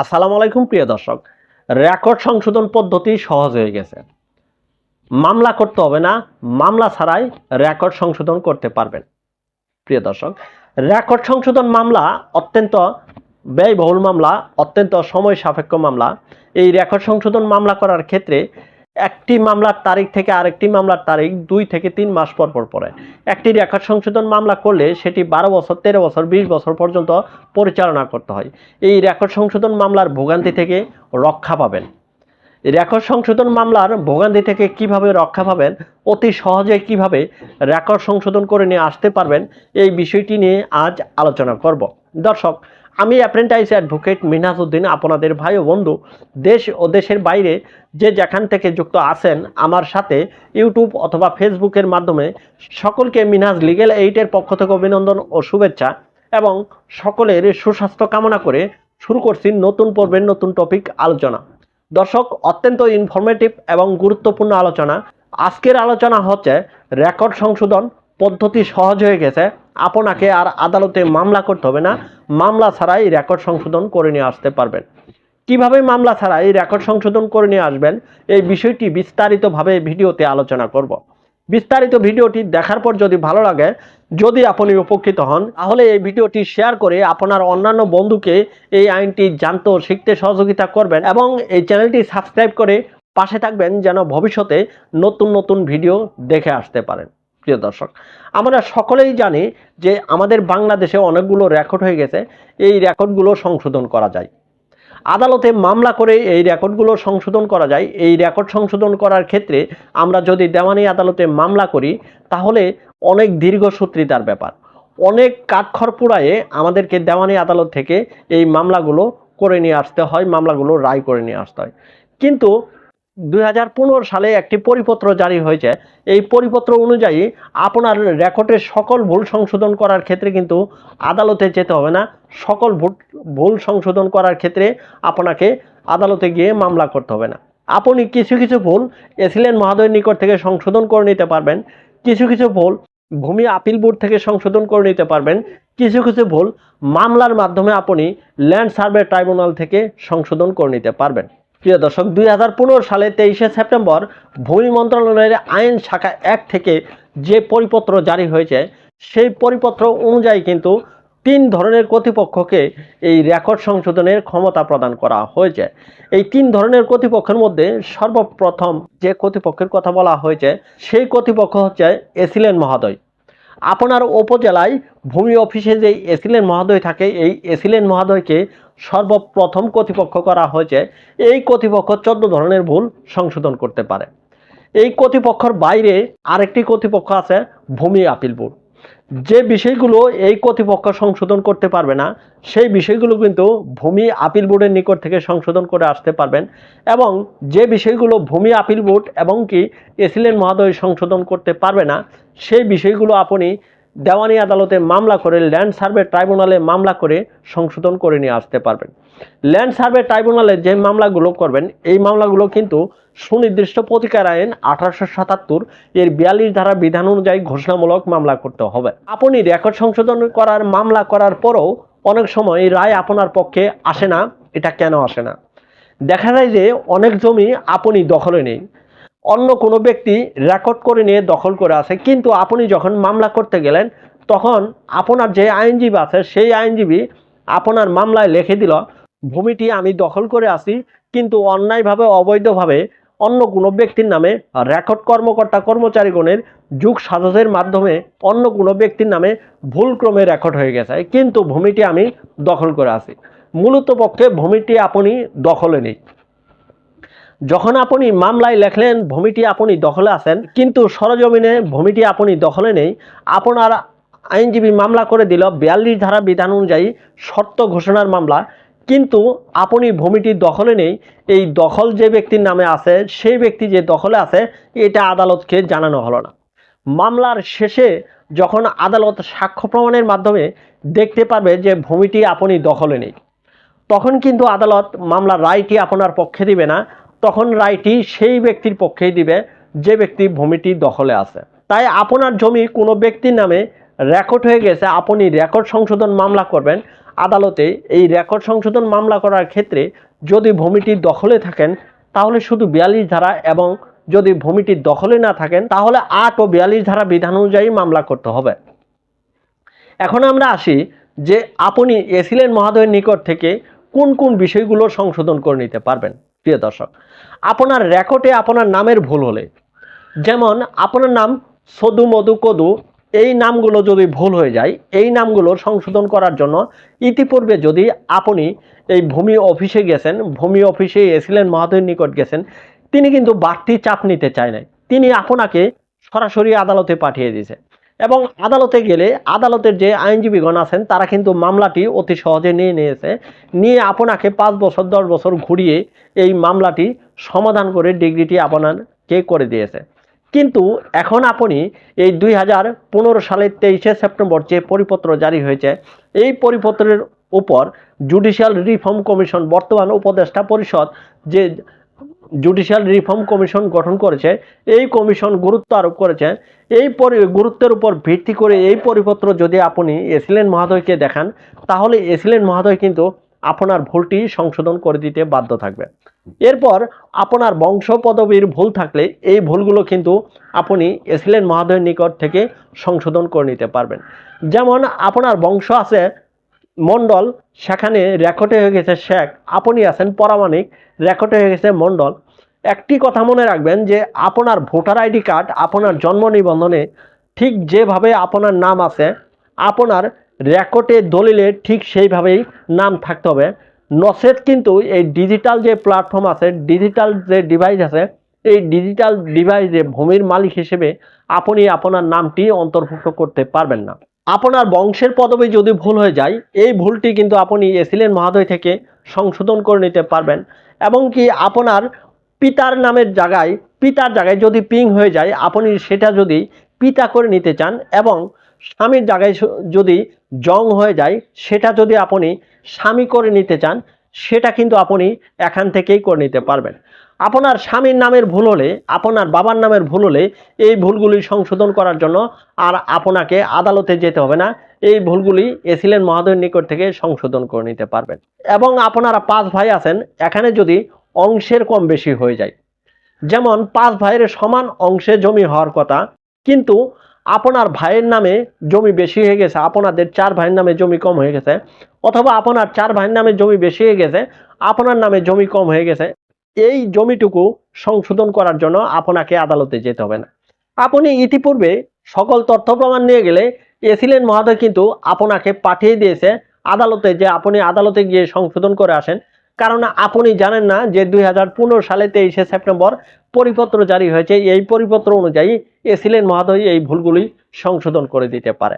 আসসালামু আলাইকুম, প্রিয় দর্শক। রেকর্ড সংশোধন পদ্ধতি সহজ হয়ে গেছে। মামলা করতে হবে না, মামলা ছাড়াই রেকর্ড সংশোধন করতে পারবেন। প্রিয় দর্শক, রেকর্ড সংশোধন মামলা অত্যন্ত ব্যয়বহুল মামলা, অত্যন্ত সময় সাপেক্ষ মামলা। এই রেকর্ড সংশোধন মামলা করার ক্ষেত্রে একটি মামলার তারিখ থেকে আরেকটি মামলার তারিখ দুই থেকে তিন মাস পর পর পরে। একটি রেকর্ড সংশোধন মামলা করলে সেটি বারো বছর, তেরো বছর, বিশ বছর পর্যন্ত পরিচালনা করতে হয়। এই রেকর্ড সংশোধন মামলার ভোগান্তি থেকে রক্ষা পাবেন। রেকর্ড সংশোধন মামলার ভোগান্তি থেকে কীভাবে রক্ষা পাবেন, অতি সহজে কীভাবে রেকর্ড সংশোধন করে নিয়ে আসতে পারবেন, এই বিষয়টি নিয়ে আজ আলোচনা করব। দর্শক আমি অ্যাপ্রেন্টাইজ অ্যাডভোকেট মিনহাজউদ্দিন আপনাদের ভাই ও বন্ধু, দেশ ও দেশের বাইরে যে যেখান থেকে যুক্ত আছেন, আমার সাথে ইউটিউব অথবা ফেসবুকের মাধ্যমে সকলকে মিনহাজ লিগেল এইটের পক্ষ থেকে অভিনন্দন ও শুভেচ্ছা এবং সকলের সুস্বাস্থ্য কামনা করে শুরু করছি নতুন পর্বের নতুন টপিক আলোচনা। দর্শক, অত্যন্ত ইনফরমেটিভ এবং গুরুত্বপূর্ণ আলোচনা। আজকের আলোচনা হচ্ছে রেকর্ড সংশোধন পদ্ধতি সহজ হয়ে গেছে। আপনাকে আর আদালতে মামলা করতে হবে না। মামলা ছাড়াই রেকর্ড সংশোধন করে নিয়ে আসতে পারবেন। কীভাবে মামলা ছাড়া এই রেকর্ড সংশোধন করে নিয়ে আসবেন, এই বিষয়টি বিস্তারিতভাবে ভিডিওতে আলোচনা করব। বিস্তারিত ভিডিওটি দেখার পর যদি ভালো লাগে, যদি আপনি উপকৃত হন, তাহলে এই ভিডিওটি শেয়ার করে আপনার অন্যান্য বন্ধুকে এই আইনটি জানতে, শিখতে সহযোগিতা করবেন এবং এই চ্যানেলটি সাবস্ক্রাইব করে পাশে থাকবেন যেন ভবিষ্যতে নতুন নতুন ভিডিও দেখে আসতে পারেন। প্রিয় দর্শক, আমরা সকলেই জানি যে আমাদের বাংলাদেশে অনেকগুলো রেকর্ড হয়ে গেছে, এই রেকর্ডগুলো সংশোধন করা যায়। আদালতে মামলা করে এই রেকর্ডগুলো সংশোধন করা যায়। এই রেকর্ড সংশোধন করার ক্ষেত্রে আমরা যদি দেওয়ানি আদালতে মামলা করি, তাহলে অনেক দীর্ঘসূত্রিতার ব্যাপার। অনেক কাঠখড় পোড়ায়ে আমাদেরকে দেওয়ানি আদালত থেকে এই মামলাগুলো করে নিয়ে আসতে হয়, মামলাগুলো রায় করে নিয়ে আসতে হয়। কিন্তু দু হাজার পনেরো সালে একটি পরিপত্র জারি হয়েছে। এই পরিপত্র অনুযায়ী আপনার রেকর্ডের সকল ভুল সংশোধন করার ক্ষেত্রে কিন্তু আদালতে যেতে হবে না। সকল ভুল ভুল সংশোধন করার ক্ষেত্রে আপনাকে আদালতে গিয়ে মামলা করতে হবে না। আপনি কিছু কিছু ভুল এসিলেন মহোদয়ের নিকট থেকে সংশোধন করে নিতে পারবেন। কিছু কিছু ভুল ভূমি আপিল বোর্ড থেকে সংশোধন করে নিতে পারবেন। কিছু কিছু ভুল মামলার মাধ্যমে আপনি ল্যান্ড সার্ভে ট্রাইব্যুনাল থেকে সংশোধন করে নিতে পারবেন। প্রিয় দর্শক, দুই হাজার পনেরো সালে তেইশে সেপ্টেম্বর ভূমি মন্ত্রণালয়ের আইন শাখা এক থেকে যে পরিপত্র জারি হয়েছে, সেই পরিপত্র অনুযায়ী কিন্তু তিন ধরনের কর্তৃপক্ষকে এই রেকর্ড সংশোধনের ক্ষমতা প্রদান করা হয়েছে। এই তিন ধরনের কর্তৃপক্ষের মধ্যে সর্বপ্রথম যে কর্তৃপক্ষের কথা বলা হয়েছে, সেই কর্তৃপক্ষ হচ্ছে এসিলেন মহোদয়। আপনার উপজেলায় ভূমি অফিসে যে এসিলেন মহোদয় থাকে, এই এসিলেন মহোদয়কে সর্বপ্রথম কর্তৃপক্ষ করা হয়েছে, এই কর্তৃপক্ষ চোদ্দ ধরনের ভুল সংশোধন করতে পারে। এই কর্তৃপক্ষের বাইরে আরেকটি কর্তৃপক্ষ আছে, ভূমি আপিল বোর্ড। যে বিষয়গুলো এই কর্তৃপক্ষ সংশোধন করতে পারবে না, সেই বিষয়গুলো কিন্তু ভূমি আপিল বোর্ডের নিকট থেকে সংশোধন করে আসতে পারবেন এবং যে বিষয়গুলো ভূমি আপিল বোর্ড এবং কি এসিলেন মহোদয় সংশোধন করতে পারবে না, সেই বিষয়গুলো আপনি দেওয়ানি আদালতে মামলা করে ল্যান্ড সার্ভে ট্রাইব্যুনালে মামলা করে সংশোধন করে নিয়ে আসতে পারবেন। ল্যান্ড সার্ভে ট্রাইব্যুনালে যে মামলাগুলো করবেন, এই মামলাগুলো কিন্তু সুনির্দিষ্ট প্রতিকার আইন আঠারোশো সাতাত্তর এর বিয়াল্লিশ ধারা বিধান অনুযায়ী ঘোষণামূলক মামলা করতে হবে। আপনি রেকর্ড সংশোধন করার, মামলা করার পরও অনেক সময় রায় আপনার পক্ষে আসে না, এটা কেন আসে না? দেখা যায় যে অনেক জমি আপনি দখলে নেই। অন্য কোনো ব্যক্তি রেকর্ড করে নিয়ে দখল করে আছে। কিন্তু আপনি যখন মামলা করতে গেলেন, তখন আপনার যে আইনজীবী আছে, সেই আইনজীবী আপনার মামলায় লিখে দিল, ভূমিটি আমি দখল করে আসি কিন্তু অন্যায়ভাবে, অবৈধভাবে অন্য কোনো ব্যক্তির নামে রেকর্ড কর্মকর্তা কর্মচারীগণের যুগ সাজসের মাধ্যমে অন্য কোনো ব্যক্তির নামে ভুলক্রমে রেকর্ড হয়ে গেছে। কিন্তু ভূমিটি আমি দখল করে আসি মূলত পক্ষে ভূমিটি আপনি দখলে নেই। যখন আপনি মামলায় লেখলেন, ভূমিটি আপনি দখলে আছেন, কিন্তু সরজমিনে, ভূমিটি আপনি দখলে নেই, আপনার আইনজীবী মামলা করে দিল বিয়াল্লিশ ধারা বিধান অনুযায়ী শর্ত ঘোষণার মামলা। কিন্তু আপনি ভূমিটি দখলে নেই, এই দখল যে ব্যক্তির নামে আছে, সেই ব্যক্তি যে দখলে আছে, এটা আদালতকে জানানো হলো না। মামলার শেষে যখন আদালত সাক্ষ্য প্রমাণের মাধ্যমে দেখতে পারবে যে ভূমিটি আপনি দখলে নেই, তখন কিন্তু আদালত মামলার রায়টি আপনার পক্ষে দিবে না। তখন রায়টি সেই ব্যক্তির পক্ষেই দিবে, যে ব্যক্তি ভূমিটি দখলে আছে। তাই আপনার জমি কোনো ব্যক্তির নামে রেকর্ড হয়ে গেছে, আপনি রেকর্ড সংশোধন মামলা করবেন। আদালতে এই রেকর্ড সংশোধন মামলা করার ক্ষেত্রে যদি ভূমিটি দখলে থাকেন, তাহলে শুধু বিয়াল্লিশ ধারা এবং যদি ভূমিটি দখলে না থাকেন, তাহলে আট ও বিয়াল্লিশ ধারা বিধান অনুযায়ী মামলা করতে হবে। এখন আমরা আসি যে আপনি এসিলেন মহাদয়ের নিকট থেকে কোন কোন বিষয়গুলো সংশোধন করে নিতে পারবেন। প্রিয় দর্শক, আপনার রেকর্ডে আপনার নামের ভুল হলে, যেমন আপনার নাম সদু মধু কদু, এই নামগুলো যদি ভুল হয়ে যায়, এই নামগুলো সংশোধন করার জন্য ইতিপূর্বে যদি আপনি এই ভূমি অফিসে গেছেন, ভূমি অফিসে এসিলেন মহাদয়ের নিকট গেছেন, তিনি কিন্তু বাড়তি চাপ নিতে চায় নাই। তিনি আপনাকে সরাসরি আদালতে পাঠিয়ে দিয়েছে। এবং আদালতে গেলে আদালতের যে আইনজীবীগণ আছেন, তারা কিন্তু মামলাটি অতি সহজে নিয়ে নিয়েছে। নিয়ে আপনাকে পাঁচ বছর, দশ বছর ঘুরিয়ে এই মামলাটি সমাধান করে ডিগ্রিটি আপনাকে করে দিয়েছে। কিন্তু এখন আপনি এই দুই হাজার পনেরো সালের তেইশে সেপ্টেম্বর যে পরিপত্র জারি হয়েছে, এই পরিপত্রের উপর জুডিশিয়াল রিফর্ম কমিশন বর্তমান উপদেষ্টা পরিষদ যে জুডিশিয়াল রিফর্ম কমিশন গঠন করেছে, এই কমিশন গুরুত্ব আরোপ করেছে। এই পরি, গুরুত্বের উপর ভিত্তি করে এই পরিপত্র যদি আপনি এসিলেন মহাদয়কে দেখান, তাহলে এসিলেন মহাদয় কিন্তু আপনার ভুলটি সংশোধন করে দিতে বাধ্য থাকবে। এরপর আপনার বংশ পদবীর ভুল থাকলে এই ভুলগুলো কিন্তু আপনি এসিলেন মহাদয়ের নিকট থেকে সংশোধন করে নিতে পারবেন। যেমন আপনার বংশ আছে মণ্ডল, সেখানে রেকর্ডে হয়ে গেছে শেখ। আপনি আছেন পরামানিক রেকর্ডে হয়ে গেছে মণ্ডল। একটি কথা মনে রাখবেন যে, আপনার ভোটার আইডি কার্ড, আপনার জন্ম নিবন্ধনে ঠিক যেভাবে আপনার নাম আছে, আপনার রেকর্ডে দলিলে ঠিক সেইভাবেই নাম থাকতে হবে। নসেট কিন্তু এই ডিজিটাল যে প্ল্যাটফর্ম আছে, ডিজিটাল যে ডিভাইস আছে, এই ডিজিটাল ডিভাইসে ভূমির মালিক হিসেবে আপনি আপনার নামটি অন্তর্ভুক্ত করতে পারবেন না। আপনার বংশের পদবি যদি ভুল হয়ে যায়, এই ভুলটি কিন্তু আপনি এসিলেন মহাদয় থেকে সংশোধন করে নিতে পারবেন। এবং কি আপনার পিতার নামের জায়গায়, পিতার জায়গায় যদি পিং হয়ে যায়, আপনি সেটা যদি পিতা করে নিতে চান এবং স্বামীর জায়গায় যদি জং হয়ে যায়, সেটা যদি আপনি স্বামী করে নিতে চান, সেটা কিন্তু আপনি এখান থেকেই করে নিতে পারবেন। আপনার স্বামীর নামের ভুল হলে, আপনার বাবার নামের ভুল হলে এই ভুলগুলি সংশোধন করার জন্য আর আপনাকে আদালতে যেতে হবে না। এই ভুলগুলি এসিলেন মহাদয়ের নিকট থেকে সংশোধন করে নিতে পারবেন। এবং আপনারা পাঁচ ভাই আছেন, এখানে যদি অংশের কম বেশি হয়ে যায়। যেমন পাঁচ ভাইয়ের সমান অংশে জমি হওয়ার কথা, কিন্তু আপনার ভাইয়ের নামে জমি বেশি হয়ে গেছে, আপনাদের চার ভাইয়ের নামে জমি কম হয়ে গেছে, অথবা আপনার চার ভাইয়ের নামে জমি বেশি হয়ে গেছে, আপনার নামে জমি কম হয়ে গেছে এই জমিটুকু সংশোধন করার জন্য আপনাকে আদালতে যেতে হবে না। আপনি ইতিপূর্বে সকল তথ্য প্রমাণ নিয়ে গেলে এসিলেন মহাদয় কিন্তু আপনাকে পাঠিয়ে দিয়েছে আদালতে যে আপনি আদালতে গিয়ে সংশোধন করে আসেন। কারণ আপনি জানেন না যে দুই হাজার পনেরো সালে তেইশে সেপ্টেম্বর পরিপত্র জারি হয়েছে। এই পরিপত্র অনুযায়ী এসিলেন মহাদয় এই ভুলগুলি সংশোধন করে দিতে পারে।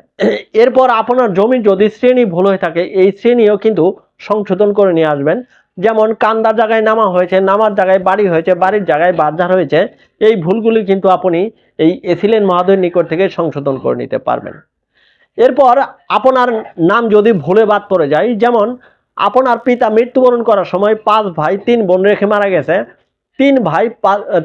এরপর আপনার জমির যদি শ্রেণি ভুল হয়ে থাকে, এই শ্রেণীও কিন্তু সংশোধন করে নিয়ে আসবেন। যেমন কান্দার জায়গায় নামা হয়েছে, নামার জায়গায় বাড়ি হয়েছে, বাড়ির জায়গায় বাজার হয়েছে, এই ভুলগুলি কিন্তু আপনি এই এসিলেন মহাদয়ের নিকট থেকে সংশোধন করে নিতে পারবেন। এরপর আপনার নাম যদি ভুলে বাদ পড়ে যায়, যেমন আপনার পিতা মৃত্যুবরণ করার সময় পাঁচ ভাই, তিন বোন রেখে মারা গেছে, তিন ভাই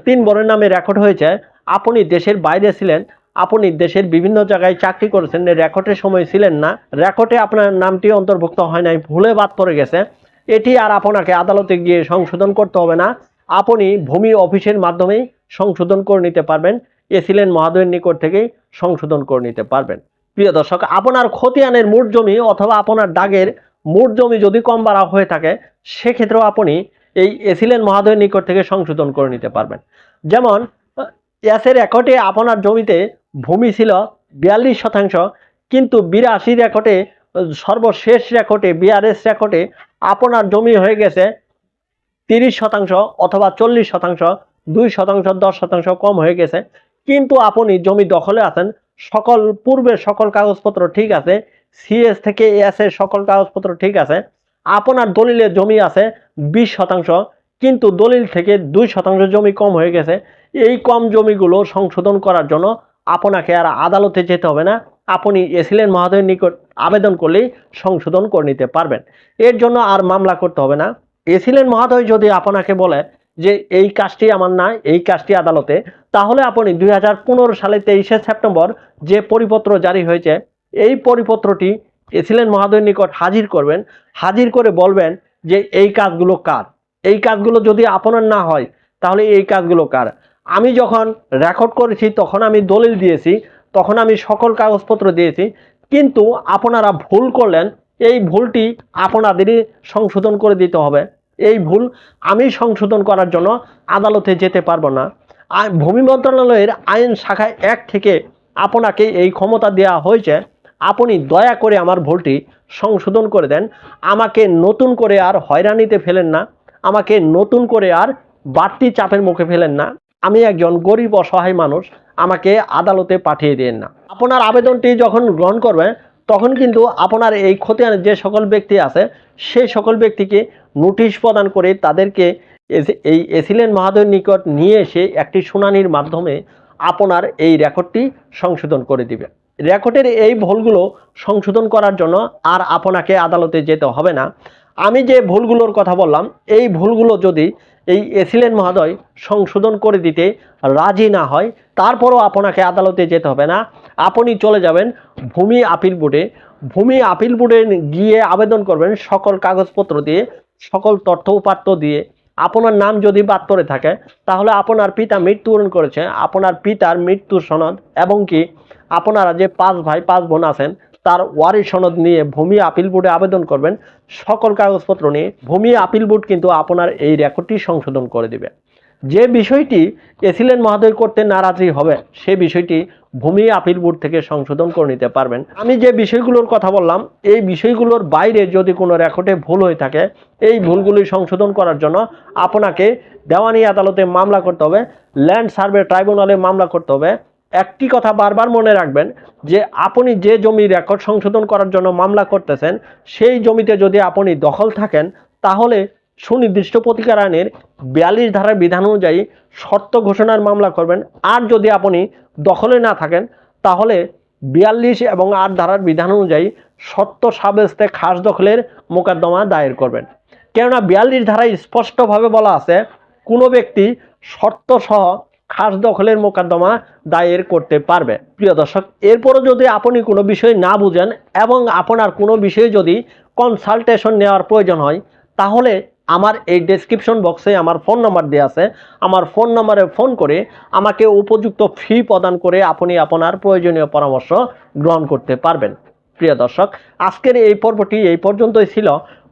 তিন বোনের নামে রেকর্ড হয়েছে, আপনি দেশের বাইরে ছিলেন, আপনি দেশের বিভিন্ন জায়গায় চাকরি করেছেন, রেকর্ডের সময় ছিলেন না, রেকর্ডে আপনার নামটি অন্তর্ভুক্ত হয় নাই, ভুলে বাদ পড়ে গেছে এটি আর আপনাকে আদালতে গিয়ে সংশোধন করতে হবে না। আপনি ভূমি অফিসের মাধ্যমেই সংশোধন করে নিতে পারবেন। এসিলেন মহাদয়ের নিকট থেকেই সংশোধন করে নিতে পারবেন। প্রিয় দর্শক, আপনার খতিয়ানের মোট জমি অথবা আপনার দাগের মোট জমি যদি কম বাড়া হয়ে থাকে, সেক্ষেত্রেও আপনি এই এসিলেন মহাদয়ের নিকট থেকে সংশোধন করে নিতে পারবেন। যেমন এসের রেকর্ডে আপনার জমিতে ভূমি ছিল বিয়াল্লিশ শতাংশ, কিন্তু বিরাশি রেকর্ডে, সর্বশেষ রেকর্ডে, বিআরএস রেকর্ডে আপনার জমি হয়ে গেছে তিরিশ শতাংশ অথবা চল্লিশ শতাংশ, দুই শতাংশ, দশ শতাংশ কম হয়ে গেছে। কিন্তু আপনি জমি দখলে আছেন, সকল পূর্বের সকল কাগজপত্র ঠিক আছে সিএস থেকে এস এর সকল কাগজপত্র ঠিক আছে, আপনার দলিলে জমি আছে বিশ শতাংশ, কিন্তু দলিল থেকে দুই শতাংশ জমি কম হয়ে গেছে। এই কম জমিগুলো সংশোধন করার জন্য আপনাকে আর আদালতে যেতে হবে না। আপনি এসিলেন মহাদয়ের নিকট আবেদন করলেই সংশোধন করে নিতে পারবেন। এর জন্য আর মামলা করতে হবে না। এসিলেন মহাদয় যদি আপনাকে বলে যে এই কাজটি আমার না, এই কাজটি আদালতে, তাহলে আপনি দুই সালে তেইশে সেপ্টেম্বর যে পরিপত্র জারি হয়েছে, এই পরিপত্রটি এসিলেন মহাদয়ের নিকট হাজির করবেন। হাজির করে বলবেন যে এই কাজগুলো কার? এই কাজগুলো যদি আপনার না হয়, তাহলে এই কাজগুলো কার? আমি যখন রেকর্ড করেছি, তখন আমি দলিল দিয়েছি, তখন আমি সকল কাগজপত্র দিয়েছি কিন্তু আপনারা ভুল করলেন, এই ভুলটি আপনাদেরই সংশোধন করে দিতে হবে। এই ভুল আমি সংশোধন করার জন্য আদালতে যেতে পারব না। ভূমি মন্ত্রণালয়ের আইন শাখায় এক থেকে আপনাকে এই ক্ষমতা দেওয়া হয়েছে। আপনি দয়া করে আমার ভুলটি সংশোধন করে দেন। আমাকে নতুন করে আর হয়রানিতে ফেলেন না। আমাকে নতুন করে আর বাড়তি চাপের মুখে ফেলেন না। আমি একজন গরিব, অসহায় মানুষ, আমাকে আদালতে পাঠিয়ে দিন না। আপনার আবেদনটি যখন গ্রহণ করবেন তখন কিন্তু আপনার এই খতিয়ান যে সকল ব্যক্তি আছে সেই সকল ব্যক্তিকে নোটিশ প্রদান করে তাদেরকে এই এসিলেন মহাদয়ের নিকট নিয়ে এসে একটি শুনানির মাধ্যমে আপনার এই রেকর্ডটি সংশোধন করে দিবে। রেকর্ডের এই ভুলগুলো সংশোধন করার জন্য আর আপনাকে আদালতে যেতে হবে না। আমি যে ভুলগুলোর কথা বললাম, এই ভুলগুলো যদি এই এসিলেন মহোদয় সংশোধন করে দিতে রাজি না হয়, তারপরও আপনাকে আদালতে যেতে হবে না। আপনি চলে যাবেন ভূমি আপিল বোর্ডে। ভূমি আপিল বোর্ডে গিয়ে আবেদন করবেন সকল কাগজপত্র দিয়ে, সকল তথ্য উপাত্ত দিয়ে। আপনার নাম যদি বাদ পড়ে থাকে, তাহলে আপনার পিতা মৃত্যুবরণ করেছে। আপনার পিতার মৃত্যুর সনদ এবং কি, আপনারা যে পাঁচ ভাই, পাঁচ বোন আছেন তার ওয়ারি সনদ নিয়ে ভূমি আপিল বোর্ডে আবেদন করবেন। সকল কাগজপত্র নিয়ে ভূমি আপিল বোর্ড কিন্তু আপনার এই রেকর্ডটি সংশোধন করে দিবে। যে বিষয়টি এসিলেন মহোদয় করতে নারাজি হবে সে বিষয়টি ভূমি আপিল বোর্ড থেকে সংশোধন করে নিতে পারবেন। আমি যে বিষয়গুলোর কথা বললাম, এই বিষয়গুলোর বাইরে যদি কোনো রেকর্ডে ভুল হয়ে থাকে, এই ভুলগুলি সংশোধন করার জন্য আপনাকে দেওয়ানি আদালতে মামলা করতে হবে, ল্যান্ড সার্ভে ট্রাইব্যুনালে মামলা করতে হবে। একটি কথা বারবার মনে রাখবেন যে আপনি যে জমি রেকর্ড সংশোধন করার জন্য মামলা করতেছেন, সেই জমিতে যদি আপনি দখল থাকেন, তাহলে সুনির্দিষ্ট প্রতিকার আইনের বিয়াল্লিশ ধারার বিধান অনুযায়ী শর্ত ঘোষণার মামলা করবেন। আর যদি আপনি দখলে না থাকেন, তাহলে বিয়াল্লিশ এবং আট ধারার বিধান অনুযায়ী শর্ত সাব্যস্তে খাস দখলের মোকদ্দমা দায়ের করবেন। কেননা বিয়াল্লিশ ধারায় স্পষ্টভাবে বলা আছে, কোনো ব্যক্তি শর্ত সহ খাস দখলের মোকদ্দমা দায়ের করতে পারবে। প্রিয় দর্শক, এরপরও যদি আপনি কোনো বিষয় না বুঝেন এবং আপনার কোনো বিষয়ে যদি কনসালটেশন নেওয়ার প্রয়োজন হয়, তাহলে আমার এই ডেসক্রিপশন বক্সে আমার ফোন নাম্বার দেওয়া আছে। আমার ফোন নাম্বারে ফোন করে আমাকে উপযুক্ত ফি প্রদান করে আপনি আপনার প্রয়োজনীয় পরামর্শ গ্রহণ করতে পারবেন। প্রিয় দর্শক, আজকের এই পর্বটি এই পর্যন্তই ছিল।